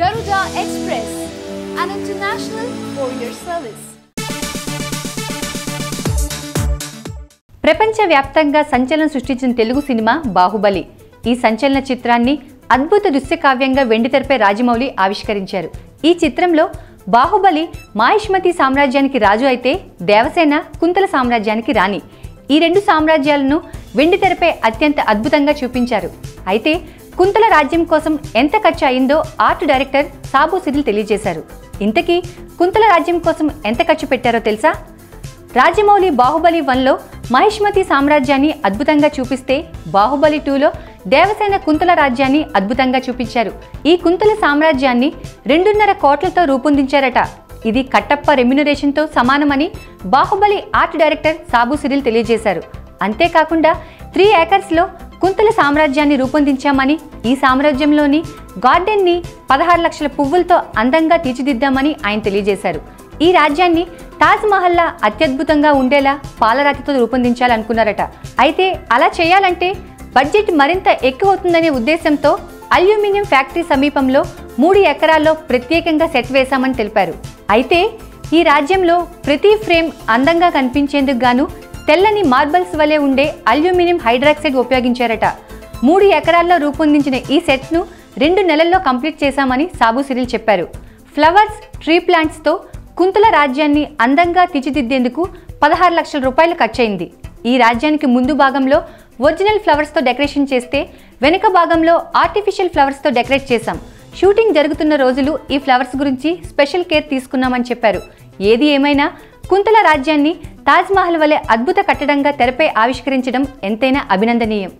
Garuda Express, an international courier service. ప్రపంచవ్యాప్తంగా సంచలనం సృష్టించిన తెలుగు సినిమా బాహుబలి. ఈ సంచలన చిత్రాన్ని అద్భుత దృశ్యకావ్యంగా వెండితెరపై రాజమౌళి ఆవిష్కరించారు. ఈ చిత్రంలో బాహుబలి మాహిష్మతి సామ్రాజ్యానికి రాజు అయితే దేవసేన కుంతల సామ్రాజ్యానికి రాణి. ఈ రెండు సామ్రాజ్యాలను వెండితెరపై అత్యంత అద్భుతంగా చూపించారు. అయితే కుంతల రాజ్యం కోసం ఎంత ఖర్చు అయిందో ఆర్ట్ డైరెక్టర్ సాబు సిరిల్ తెలియజేశారు. ఇంతకీ కుంతల రాజ్యం కోసం ఎంత ఖర్చు పెట్టారో తెలుసా? రాజమౌళి బాహుబలి వన్లో మహిష్మతి సామ్రాజ్యాన్ని అద్భుతంగా చూపిస్తే బాహుబలి టూలో దేవసేన కుంతల రాజ్యాన్ని అద్భుతంగా చూపించారు. ఈ కుంతల సామ్రాజ్యాన్ని రెండున్నర కోట్లతో రూపొందించారట. ఇది కట్టప్ప రెమ్యునరేషన్తో సమానమని బాహుబలి ఆర్ట్ డైరెక్టర్ సాబు సిరిల్ తెలియజేశారు. అంతేకాకుండా త్రీ ఏకర్స్లో కుంతల సామ్రాజ్యాన్ని రూపొందించామని ఈ సామ్రాజ్యంలోని గార్డెన్ని పదహారు లక్షల పువ్వులతో అందంగా తీర్చిదిద్దామని ఆయన తెలియజేశారు. ఈ రాజ్యాన్ని తాజ్ మహల్లా అత్యద్భుతంగా ఉండేలా పాలరాతితో రూపొందించాలనుకున్నారట. అయితే అలా చేయాలంటే బడ్జెట్ మరింత ఎక్కువ అవుతుందనే ఉద్దేశంతో అల్యూమినియం ఫ్యాక్టరీ సమీపంలో మూడు ఎకరాల్లో ప్రత్యేకంగా సెట్ వేశామని తెలిపారు. అయితే ఈ రాజ్యంలో ప్రతి ఫ్రేమ్ అందంగా కనిపించేందుకు గాను తెల్లని మార్బల్స్ వలె ఉండే అల్యూమినియం హైడ్రాక్సైడ్ ఉపయోగించారట. మూడు ఎకరాల్లో రూపొందించిన ఈ సెట్ను రెండు నెలల్లో కంప్లీట్ చేశామని సాబు సిరిల్ చెప్పారు. ఫ్లవర్స్ ట్రీ ప్లాంట్స్తో కుంతల రాజ్యాన్ని అందంగా తీర్చిదిద్దేందుకు పదహారు లక్షల రూపాయలు ఖర్చయింది. ఈ రాజ్యానికి ముందు భాగంలో ఒరిజినల్ ఫ్లవర్స్తో డెకరేషన్ చేస్తే వెనుక భాగంలో ఆర్టిఫిషియల్ ఫ్లవర్స్తో డెకరేట్ చేశాం. షూటింగ్ జరుగుతున్న రోజులు ఈ ఫ్లవర్స్ గురించి స్పెషల్ కేర్ తీసుకున్నామని చెప్పారు. ఏది ఏమైనా కుంతల రాజ్యాన్ని తాజ్మహల్ వలె అద్భుత కట్టడంగా తెరపై ఆవిష్కరించడం ఎంతైనా అభినందనీయం.